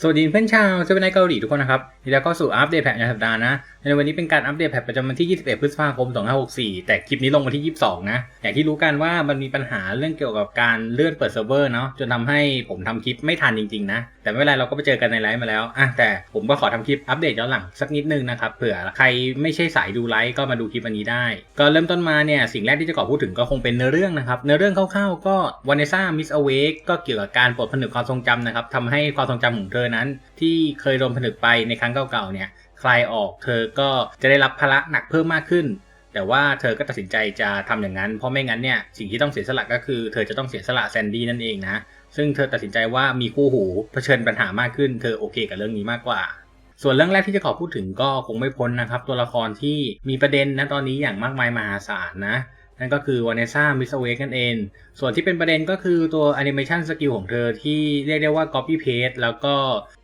สวัสดีเพื่อนชาวเซเว่นไนเกาหลีทุกคนนะครับนี่แล้วก็สู่อัปเดตแพทในสัปดาห์นะ ในวันนี้เป็นการอัปเดตแพทประจำวันที่ 21 พฤษภาคม 2564 แต่คลิปนี้ลงวันที่ 22 นะ อย่างที่รู้กันว่ามันมีปัญหาเรื่องเกี่ยวกับการเลื่อนเปิดเซิร์ฟเวอร์เนาะจนทำให้ผมทำคลิปไม่ทันจริงๆนะ แต่ไม่เป็นไรเราก็ไปเจอกันในไลฟ์มาแล้วอะแต่ผมก็ขอทำคลิปอัปเดตย้อนหลังสักนิดนึงนะครับเผื่อใครไม่ใช่สายดูไลฟ์ก็มาดูคลิปอันนี้ได้ ก็เริ่มต้นมาเนี่ยสิ่งแรกที่จะขอพูดถึงก็คงเป็นเนื้อเรื่องนะครับเนื้อเรื่องคร่าวๆก็วานเนซ่ามิสอเวกก็เกี่ยวกับการปลดผนึกความทรงจำนะครับทำให้ความทรงจำของเธอนั้นที่เคยโดนผนึกไปในครั้งเก่าๆเนี่ยคลายออกเธอก็จะได้รับภาระหนักเพิ่มมากขึ้น แต่ว่าเธอก็ตัดสินใจจะทำอย่างนั้น เพราะไม่งั้นเนี่ยสิ่งที่ต้องเสียสละก็คือเธอจะต้องเสียสละแซนดี้นั่นเองนะซึ่งเธอตัดสินใจว่ามีคู่หูเผชิญปัญหามากขึ้นเธอโอเคกับเรื่องนี้มากกว่า ส่วนเรื่องแรกที่จะขอพูดถึงก็คงไม่พ้นนะครับ ตัวละครที่มีประเด็นนะตอนนี้อย่างมากมายมหาศาลนะ นั่นก็คือวานิซ่ามิสเวกนั่นเอง ส่วนที่เป็นประเด็นก็คือตัวแอนิเมชันสกิลของเธอที่เรียกได้ว่า Copy Paste แล้วก็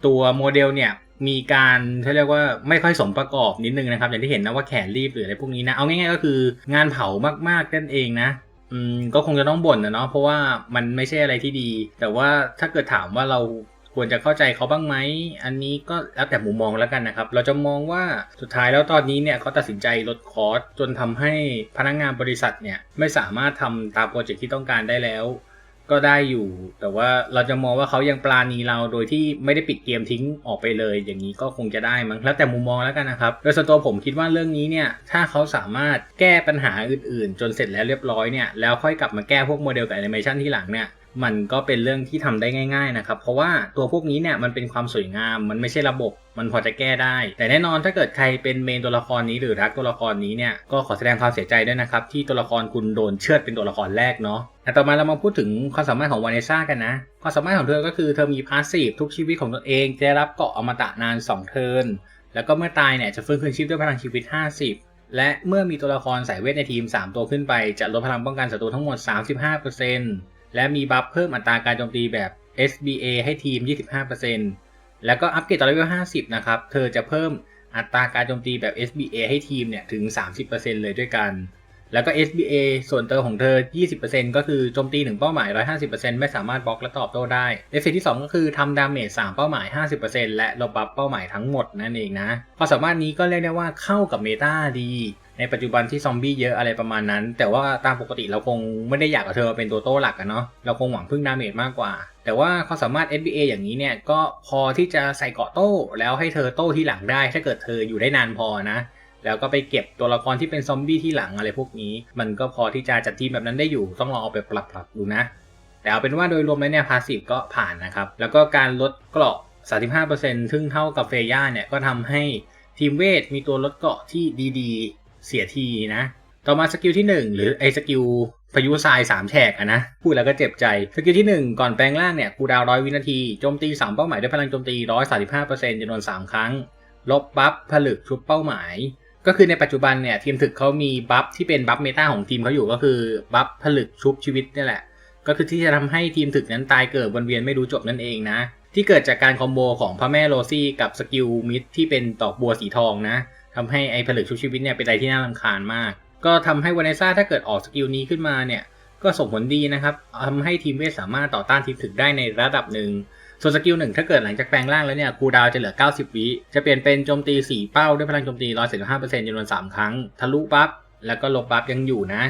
ตัวโมเดลเนี่ยมีการเขาเรียกว่าไม่ค่อยสมประกอบนิดนึงนะครับ อย่างที่เห็นนะว่าแขนรีบหรืออะไรพวกนี้นะ เอาง่ายๆก็คืองานเผามากๆนั่นเองนะอืมก็คงจะต้องบ่นนะเนาะเพราะว่ามันไม่ใช่อะไรที่ดี แต่ว่าถ้าเกิดถามว่าเรา ควรจะเข้าใจเขาบ้างไหม อันนี้ก็แล้วแต่มุมมองแล้วกันนะครับ เราจะมองว่าสุดท้ายแล้วตอนนี้เนี่ยเขาตัดสินใจลดคอร์สจนทำให้พนักงงานบริษัทเนี่ยไม่สามารถทำตามโปรเจกต์ที่ต้องการได้แล้ว ก็ได้อยู่ แต่ว่าเราจะมองว่าเขายังปลาณีเราโดยที่ไม่ได้ปิดเกมทิ้งออกไปเลย อย่างนี้ก็คงจะได้มั้งแล้วแต่มุมมองแล้วกันนะครับ โดยส่วนตัวผมคิดว่าเรื่องนี้เนี่ยถ้าเขาสามารถแก้ปัญหาอื่น ๆ จนเสร็จแล้วเรียบร้อยเนี่ยแล้วค่อยกลับมาแก้พวกโมเดลกับแอนิเมชันที่หลังเนี่ย มันก็เป็นเรื่องที่ทำได้ง่าย ๆนะครับ เพราะว่าตัวพวกนี้เนี่ยมันเป็นความสวยงาม มันไม่ใช่ระบบ มันพอจะแก้ได้ แต่แน่นอนถ้าเกิดใครเป็นเมนตัวละครนี้หรือรักตัวละครนี้เนี่ยก็ขอแสดงความเสียใจด้วยนะครับที่ตัวละครคุณโดนเชือดเป็นตัวละครแรกเนาะแต่ต่อมาเรามาพูดถึงความสามารถของวานิซ่ากันนะความสามารถของเธอก็คือเธอมีพาสซีฟทุกชีวิตของตัวเองจะรับเกาะอมตะนาน 2 เทิร์นแล้วก็เมื่อตายเนี่ยจะฟื้นคืนชีพด้วยพลังชีวิต 50และเมื่อมีตัวละครสายเวทในทีม 3 ตัวขึ้นไป จะลดพลังป้องกันศัตรูทั้งหมด 35% และมีบัฟเพิ่มอัตราการโจมตีแบบ SBA ให้ทีม 25%แล้วก็อัปเกรดต่อเลเวล50 นะครับ เธอจะเพิ่มอัตราการโจมตีแบบ SBA ให้ทีมเนี่ยถึง 30%เลยด้วยกัน แล้วก็ SBA ส่วนเติมของเธอ 20%ก็คือโจมตี1เป้าหมาย 150%ไม่สามารถบล็อกและตอบโต้ได้ เอฟเฟกที่ 2 ก็คือทำดาเมจ3เป้าหมาย 50%และลบบัฟเป้าหมายทั้งหมดนั่นเองนะความสามารถนี้ก็เรียกได้ว่าเข้ากับเมตาดี ในปัจจุบันที่ซอมบี้เยอะอะไรประมาณนั้น แต่ว่าตามปกติเราคงไม่ได้อยากเอาเธอเป็นตัวโต้หลักอะเนาะเราคงหวังพึ่งดาเมจมากกว่า แต่ว่าความสามารถ SBA อย่างนี้เนี่ยก็พอที่จะใส่เกาะโต้แล้วให้เธอโต้ที่หลังได้ ถ้าเกิดเธออยู่ได้นานพอนะแล้วก็ไปเก็บตัวละครที่เป็นซอมบี้ที่หลังอะไรพวกนี้ มันก็พอที่จะจัดทีมแบบนั้นได้อยู่ต้องลองเอาไปปรับปรับดูนะ แต่เอาเป็นว่าโดยรวมแล้วเนี่ยพาสซีฟก็ผ่านนะครับ แล้วก็การลดเกราะ 35%ซึ่งเท่ากับเฟย่าเนี่ยก็ทำให้ทีมเวทมีตัวลดเกราะที่ดีๆ เสียทีนะ ต่อมาสกิลที่ 1 หรือไอสกิลพายุทราย3แฉกอะนะ พูดแล้วก็เจ็บใจ สกิลที่ 1 ก่อนแปลงร่างเนี่ยคูดาวร้อยวินาที โจมตี 3 เป้าหมายด้วยพลังโจมตี 135%จำนวน 3 ครั้ง ลบบัฟผลึกชุบเป้าหมาย ก็คือในปัจจุบันเนี่ยทีมถึกเขามีบัฟที่เป็นบัฟเมตาของทีมเขาอยู่ก็คือบัฟผลึกชุบชีวิตนี่แหละ ก็คือที่จะทำให้ทีมถึกนั้นตายเกิดวนเวียนไม่รู้จบนั่นเองนะ ที่เกิดจากการคอมโบของพระแม่โรซี่กับสกิลมิดที่เป็นดอกบัวสีทองนะทำให้ไอ้ผลึกชุบชีวิตเนี่ยเป็นอะไรที่น่ารำคาญมาก ก็ทำให้วานิซ่าถ้าเกิดออกสกิลนี้ขึ้นมาเนี่ยก็ส่งผลดีนะครับทำให้ทีมเวทสามารถต่อต้านทีมถึกได้ในระดับหนึ่งส่วนสกิลหนึ่งถ้าเกิดหลังจากแปลงร่างแล้วเนี่ยคูดาวจะเหลือ 90 วิจะเปลี่ยนเป็นโจมตี 4 เป้าด้วยพลังโจมตี 145%จำนวน 3 ครั้ง ทะลุบัฟแล้วก็ลบบัฟยังอยู่นะ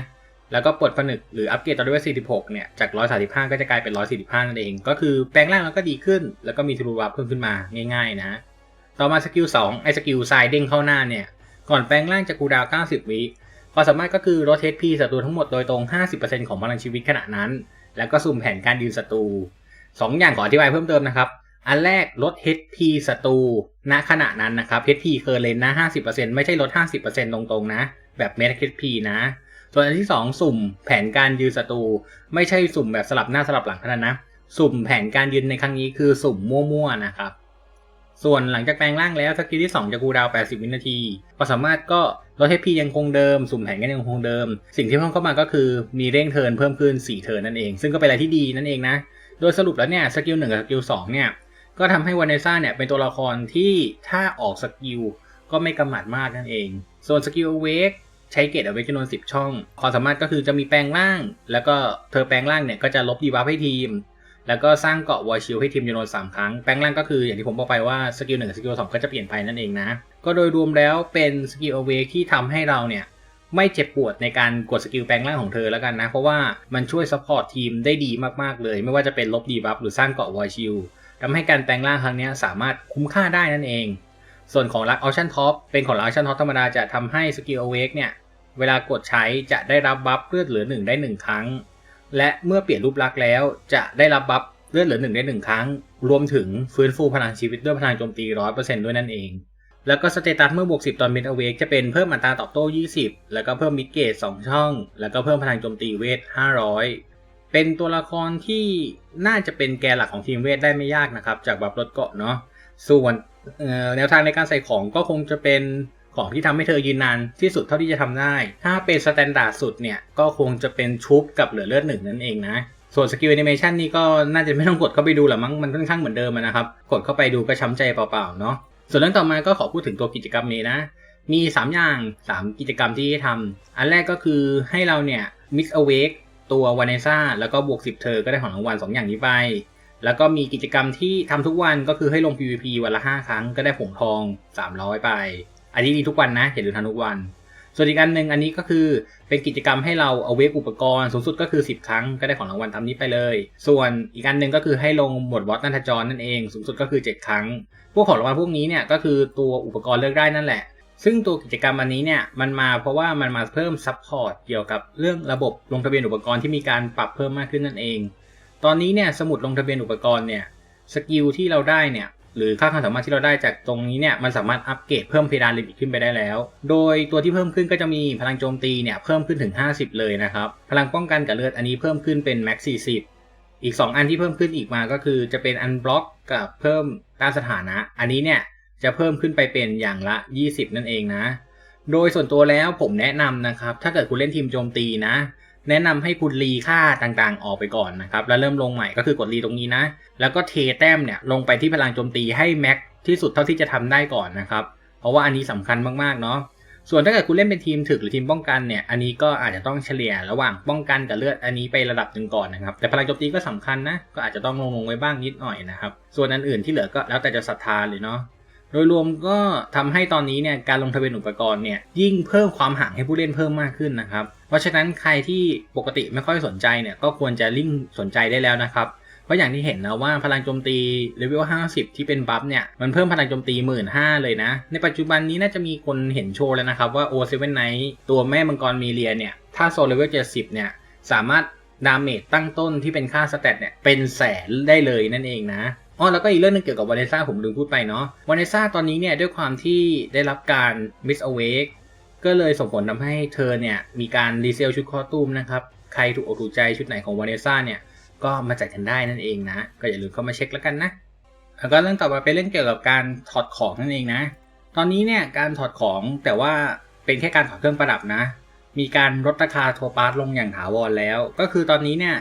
แล้วก็ปลดผนึกหรืออัปเกรดตอนด้วย46 เนี่ย จาก 135 ก็จะกลายเป็น 145 นั่นเอง ก็คือแปลงร่างแล้วก็ดีขึ้น แล้วก็มีทะลุบัฟเพิ่มขึ้นมาง่ายๆนะ ต่อมาสกิล2ไอสกิลทรายเด้งเข้าหน้าเนี่ย ก่อนแปลงร่างจะคูดาว 90 วิความสามารถก็คือลดเทสพีศัตรูทั้งหมดโดยตรง 50%ของพลังชีวิตขณะนั้น แล้วก็สุ่มแผนการยืนศัตรูสองอย่างขออธิบายเพิ่มเติมนะครับ อันแรกลด HP ศัตรูณขณะนั้นนะครับ HP เคอร์เลนนะ50%ไม่ใช่ลด 50%ตรงๆนะ แบบเมท HP นะ ส่วนอันที่ 2 สุ่มแผนการยืนศัตรูไม่ใช่สุ่มแบบสลับหน้าสลับหลังเท่านั้นนะสุ่มแผนการยืนในครั้งนี้คือสุ่มมั่วๆนะครับ ส่วนหลังจากแปลงร่างแล้วสกิลที่ 2 จะคูดาว 80 วินาทีความสามารถก็ลด HP ยังคงเดิม สุ่มแผนก็ยังคงเดิม สิ่งที่เพิ่มเข้ามาก็คือมีเร่งเทินเพิ่มขึ้น 4 เทินนั่นเอง ซึ่งก็เป็นอะไรที่ดีนั่นเองนะ โดยสรุปแล้วเนี่ยสกิลหนึ่งกับสกิลสองเนี่ยก็ทำให้วานิซ่าเนี่ยเป็นตัวละครที่ถ้าออกสกิลก็ไม่กำหมัดมากนั่นเอง ส่วนสกิลเวก ใช้เกตเอาไว้จำนวน 10 ช่อง ความสามารถก็คือจะมีแปลงร่าง แล้วก็เธอแปลงร่างเนี่ยก็จะลบดีบัฟให้ทีม แล้วก็สร้างเกาะวอชิลให้ทีมจำนวน 3 ครั้ง แปลงร่างก็คืออย่างที่ผมบอกไปว่าสกิลหนึ่งกับสกิลสองก็จะเปลี่ยนไปนั่นเองนะ ก็โดยรวมแล้วเป็นสกิลเวกที่ทำให้เราเนี่ยไม่เจ็บปวดในการกดสกิลแปลงร่างของเธอแล้วกันนะ เพราะว่ามันช่วยซัพพอร์ตทีมได้ดีมากๆเลย ไม่ว่าจะเป็นลบดีบัฟหรือสร้างเกาะวอชิลทำให้การแปลงร่างครั้งนี้สามารถคุ้มค่าได้นั่นเอง ส่วนของลักออชั่นท็อปเป็นของลักออชั่นท็อปธรรมดาจะทำให้สกิลเวกเนี่ย เวลากดใช้จะได้รับบัฟเลือดเหลือ 1 ได้ 1 ครั้ง และเมื่อเปลี่ยนรูปลักษณ์แล้วจะได้รับบัฟเลือดเหลือ 1 ได้ 1 ครั้ง รวมถึงฟื้นฟูพลังชีวิตด้วยพลังโจมตี 100%ด้วยนั่นเอง แล้วก็สเตตัสเมื่อบวก 10 ตอนเมดอเวกจะเป็นเพิ่มอัตราตอบโต้ 20 แล้วก็เพิ่มมิดเกต2ช่อง แล้วก็เพิ่มพลังโจมตีเวท 500 เป็นตัวละครที่น่าจะเป็นแกนหลักของทีมเวทได้ไม่ยากนะครับจากบัฟลดเกาะเนาะส่วนแนวทางในการใส่ของก็คงจะเป็น ของที่ทำให้เธอยืนนานที่สุดเท่าที่จะทำได้ ถ้าเป็นสแตนดาร์ดสุดเนี่ย ก็คงจะเป็นชุบกับเหลือเลือดหนึ่งนั่นเองนะ ส่วนสกิลแอนิเมชันนี่ก็น่าจะไม่ต้องกดเข้าไปดูหรอมั้ง มันค่อนข้างเหมือนเดิมนะครับ กดเข้าไปดูก็ช้ำใจเปล่าๆเนาะ ส่วนเรื่องต่อมาก็ขอพูดถึงตัวกิจกรรมนี้นะ มี 3 อย่าง 3 กิจกรรมที่ทำอันแรกก็คือให้เราเนี่ย mix awake ตัววานเนซ่าแล้วก็บวก 10 เธอก็ได้ของรางวัล2อย่างนี้ไปแล้วก็มีกิจกรรมที่ทำทุกวันก็คือให้ลง PVP วันละ 5 ครั้งก็ได้ผงทอง 300 ไป อันนี้มีทุกวันนะอย่าลืมทำทุกวัน ส่วนอีกอันหนึ่งอันนี้ก็คือเป็นกิจกรรมให้เราเอาเวกอุปกรณ์สูงสุดก็คือ 10 ครั้งก็ได้ของรางวัลตามนี้ไปเลย ส่วนอีกอันหนึ่งก็คือให้ลงหมวดบอสนันทจรนั่นเอง สูงสุดก็คือ 7 ครั้ง พวกของรางวัลพวกนี้เนี่ยก็คือตัวอุปกรณ์เลือกได้นั่นแหละซึ่งตัวกิจกรรมอันนี้เนี่ยมันมาเพราะว่ามันมาเพิ่มซัพพอร์ตเกี่ยวกับเรื่องระบบลงทะเบียนอุปกรณ์ที่มีการปรับเพิ่มมากขึ้นนั่นเอง ตอนนี้เนี่ยสมุดลงทะเบียนอุปกรณ์เนี่ยสกิลที่เราได้เนี่ย หรือค่าความสามารถที่เราได้จากตรงนี้เนี่ยมันสามารถอัปเกรดเพิ่มเพดานลิมิตขึ้นไปได้แล้ว โดยตัวที่เพิ่มขึ้นก็จะมีพลังโจมตีเนี่ยเพิ่มขึ้นถึง 50 เลยนะครับ พลังป้องกันกับเลือดอันนี้เพิ่มขึ้นเป็นแม็ก40อีก 2 อันที่เพิ่มขึ้นอีกมาก็คือจะเป็นอันบล็อกกับเพิ่มต้านสถานะ อันนี้เนี่ยจะเพิ่มขึ้นไปเป็นอย่างละ 20 นั่นเองนะ โดยส่วนตัวแล้วผมแนะนำนะครับ ถ้าเกิดคุณเล่นทีมโจมตีนะ แนะนำให้คุณรีค่าต่างๆ ออกไปก่อนนะครับ แล้วเริ่มลงใหม่ก็คือกดรีตรงนี้นะ แล้วก็เทแต้มเนี่ยลงไปที่พลังโจมตีให้แม็กที่สุดเท่าที่จะทำได้ก่อนนะครับ เพราะว่าอันนี้สำคัญมากๆเนาะส่วนถ้าเกิดคุณเล่นเป็นทีมถึกหรือทีมป้องกันเนี่ยอันนี้ก็อาจจะต้องเฉลี่ยระหว่างป้องกันกับเลือดอันนี้ไประดับหนึ่งก่อนนะครับ แต่พลังโจมตีก็สำคัญนะก็อาจจะต้องลงลงไว้บ้างนิดหน่อยนะครับ ส่วนอันอื่นที่เหลือก็แล้วแต่จะศรัทธาเลยเนาะ โดยรวมก็ทำให้ตอนนี้เนี่ยการลงทะเบียนอุปกรณ์เนี่ยยิ่งเพิ่มความห่างให้ผู้เล่นเพิ่มมากขึ้นนะครับ เพราะฉะนั้นใครที่ปกติไม่ค่อยสนใจเนี่ยก็ควรจะริ่งสนใจได้แล้วนะครับเพราะอย่างที่เห็นนะว่าพลังโจมตีเลเวล 50 ที่เป็นบัฟเนี่ยมันเพิ่มพลังโจมตี 1 5ื่นเลยนะ ในปัจจุบันนี้น่าจะมีคนเห็นโชว์แล้วนะครับว่า O7 Night ตัวแม่มังกรมีเลียเนี่ยถ้าโซลเลเวล 70 เนี่ยสามารถดาเมจตั้งต้นที่เป็นค่าสเตตเนี่ยเป็นแสนได้เลยนั่นเองนะ อ๋อแล้วก็อีกเรื่องนึงเกี่ยวกับวาเนซ่าผมลืมพูดไปเนาะวาเนซ่าตอนนี้เนี่ยด้วยความที่ได้รับการมิสอเวกก็เลยส่งผลทำให้เธอเนี่ยมีการรีเซลชุดคอตูมนะครับใครถูกอกถูกใจชุดไหนของวาเนซ่าเนี่ยก็มาจัดกันได้นั่นเองนะ ก็อย่าลืมเข้ามาเช็คแล้วกันนะแล้วก็เรื่องต่อมาเป็นเรื่องเกี่ยวกับการถอดของนั่นเองนะ ตอนนี้เนี่ยการถอดของแต่ว่าเป็นแค่การถอดเครื่องประดับนะ มีการลดราคาโทรปาร์ตลงอย่างถาวรแล้ว ก็คือตอนนี้เนี่ย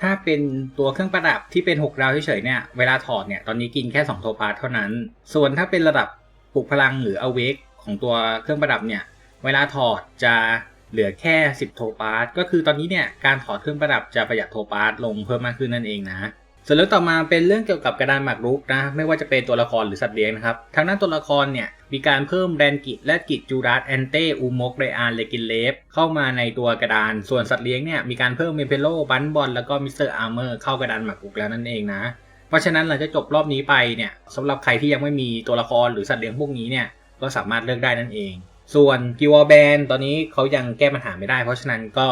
ถ้าเป็นตัวเครื่องประดับที่เป็น 6 ดาวเฉยๆเนี่ย เวลาถอดเนี่ย ตอนนี้กินแค่ 2 โทปาสเท่านั้น ส่วนถ้าเป็นระดับปลุกพลังหรืออเวกของตัวเครื่องประดับเนี่ย เวลาถอดจะเหลือแค่ 10 โทปาสก็คือตอนนี้เนี่ย การถอดเครื่องประดับจะประหยัดโทปาสลงเพิ่มมากขึ้นนั่นเองนะ ส่วนเรื่องต่อมาเป็นเรื่องเกี่ยวกับกระดานหมากรุกนะ ไม่ว่าจะเป็นตัวละครหรือสัตว์เลี้ยงนะครับ ทางด้านตัวละครเนี่ยมีการเพิ่มแรนกิและกิจจูรัสแอนเตอูมกเรอานเลกินเลฟเข้ามาในตัวกระดาน ส่วนสัตว์เลี้ยงเนี่ยมีการเพิ่มเมเพโลบันบอลแล้วก็มิสเตอร์อาร์เมอร์เข้ากระดานหมากรุกแล้วนั่นเองนะ เพราะฉะนั้นหลังจากจบรอบนี้ไปเนี่ยสำหรับใครที่ยังไม่มีตัวละครหรือสัตว์เลี้ยงพวกนี้เนี่ยก็สามารถเลือกได้นั่นเอง ส่วนกิวอแบนตอนนี้เขายังแก้ปัญหาไม่ได้ เพราะฉะนั้นก็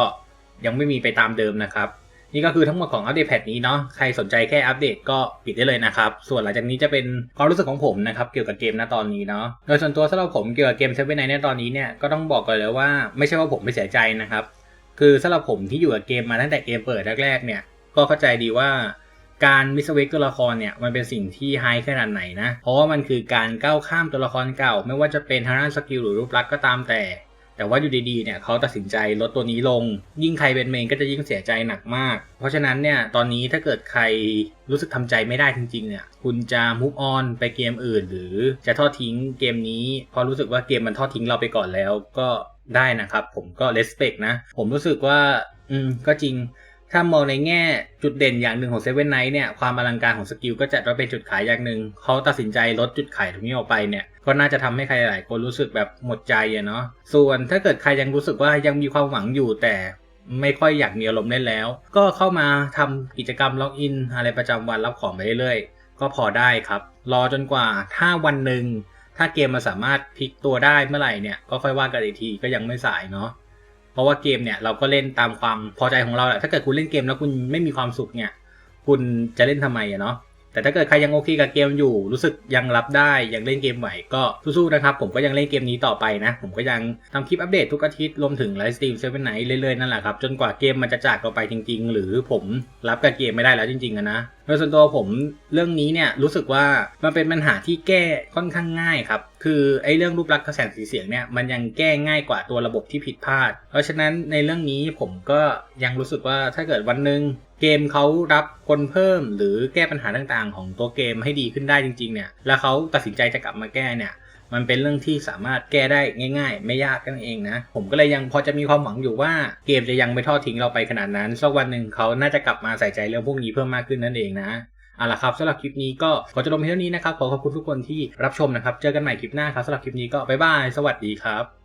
ยังไม่มีไปตามเดิมนะครับ นี่ก็คือทั้งหมดของอัปเดตแพทนี้เนาะใครสนใจแค่อัปเดตก็ปิดได้เลยนะครับ ส่วนหลังจากนี้จะเป็นความรู้สึกของผมนะครับเกี่ยวกับเกมณตอนนี้เนาะโดยส่วนตัวสำหรับผมเกี่ยวกับเกมเซเว่นไนในตอนนี้เนี่ยก็ต้องบอกก่อนเลยว่าไม่ใช่ว่าผมไม่เสียใจนะครับคือสำหรับผมที่อยู่กับเกมมาตั้งแต่เกมเปิดแรกๆเนี่ยก็เข้าใจดีว่าการมิสเวกตัวละครเนี่ยมันเป็นสิ่งที่ไฮขนาดไหนนะ เพราะว่ามันคือการก้าวข้ามตัวละครเก่า ไม่ว่าจะเป็นทางด้านสกิลหรือรูปลักษณ์ก็ตามแต่ แต่ว่าอยู่ดีๆเนี่ยเขาตัดสินใจลดตัวนี้ลง ยิ่งใครเป็นเมนก็จะยิ่งเสียใจหนักมาก เพราะฉะนั้นเนี่ยตอนนี้ถ้าเกิดใครรู้สึกทำใจไม่ได้จริงๆเนี่ยคุณจะมุกออนไปเกมอื่น หรือจะทอดทิ้งเกมนี้เพราะรู้สึกว่าเกมมันทอดทิ้งเราไปก่อนแล้วก็ได้นะครับ ผมก็เลสเปกนะ ผมรู้สึกว่า อืมก็จริง ถ้ามองในแง่จุดเด่นอย่างหนึ่งของเซเว่นไนท์เนี่ยความอลังการของสกิลก็จัดว่าเป็นจุดขายอย่างหนึ่งเขาตัดสินใจลดจุดขายตรงนี้ออกไปเนี่ยก็น่าจะทำให้ใครหลายคนรู้สึกแบบหมดใจอะเนาะส่วนถ้าเกิดใครยังรู้สึกว่ายังมีความหวังอยู่แต่ไม่ค่อยอยากมีอารมณ์เล่นแล้ว ก็เข้ามาทำกิจกรรมล็อกอินอะไรประจำวันรับของไปเรื่อยๆก็พอได้ครับ รอจนกว่าถ้าวันหนึ่งถ้าเกมมันสามารถพลิกตัวได้เมื่อไหร่เนี่ยก็ค่อยว่ากันอีกทีก็ยังไม่สายเนาะ เพราะว่าเกมเนี่ยเราก็เล่นตามความพอใจของเราแหละถ้าเกิดคุณเล่นเกมแล้วคุณไม่มีความสุขเนี่ย คุณจะเล่นทำไมอะเนาะแต่ถ้าเกิดใครยังโอเคกับเกมอยู่ รู้สึกยังรับได้ยังเล่นเกมไหวก็สู้ๆนะครับ ผมก็ยังเล่นเกมนี้ต่อไปนะ ผมก็ยังทำคลิปอัปเดตทุกอาทิตย์รวมถึงไลฟ์สตรีมเซเว่นไนท์เรื่อยๆนั่นแหละครับจนกว่าเกมมันจะจากเราไปจริง ๆ หรือผมรับกับเกมไม่ได้แล้วจริงๆนะ โดยส่วนตัวผมเรื่องนี้เนี่ยรู้สึกว่ามันเป็นปัญหาที่แก้ค่อนข้างง่ายครับ คือไอ้เรื่องรูปลักษณ์กระแสสีเสียงเนี่ยมันยังแก้ง่ายกว่าตัวระบบที่ผิดพลาด เพราะฉะนั้นในเรื่องนี้ผมก็ยังรู้สึกว่าถ้าเกิดวันหนึ่งเกมเขารับคนเพิ่มหรือแก้ปัญหาต่างๆ ของตัวเกมให้ดีขึ้นได้จริงๆเนี่ยแล้วเขาตัดสินใจจะกลับมาแก้เนี่ยมันเป็นเรื่องที่สามารถแก้ได้ง่าย ๆ ไม่ยากกันเองนะ ผมก็เลยยังพอจะมีความหวังอยู่ว่าเกมจะยังไม่ทอดทิ้งเราไปขนาดนั้นสักวันหนึ่งเขาน่าจะกลับมาใส่ใจเรื่องพวกนี้เพิ่มมากขึ้นนั่นเองนะเอาละครับสำหรับคลิปนี้ก็ขอจบลงเพียงเท่านี้นะครับขอขอบคุณทุกคนที่รับชมนะครับ เจอกันใหม่คลิปหน้าครับสำหรับคลิปนี้ก็บ๊ายบาย สวัสดีครับ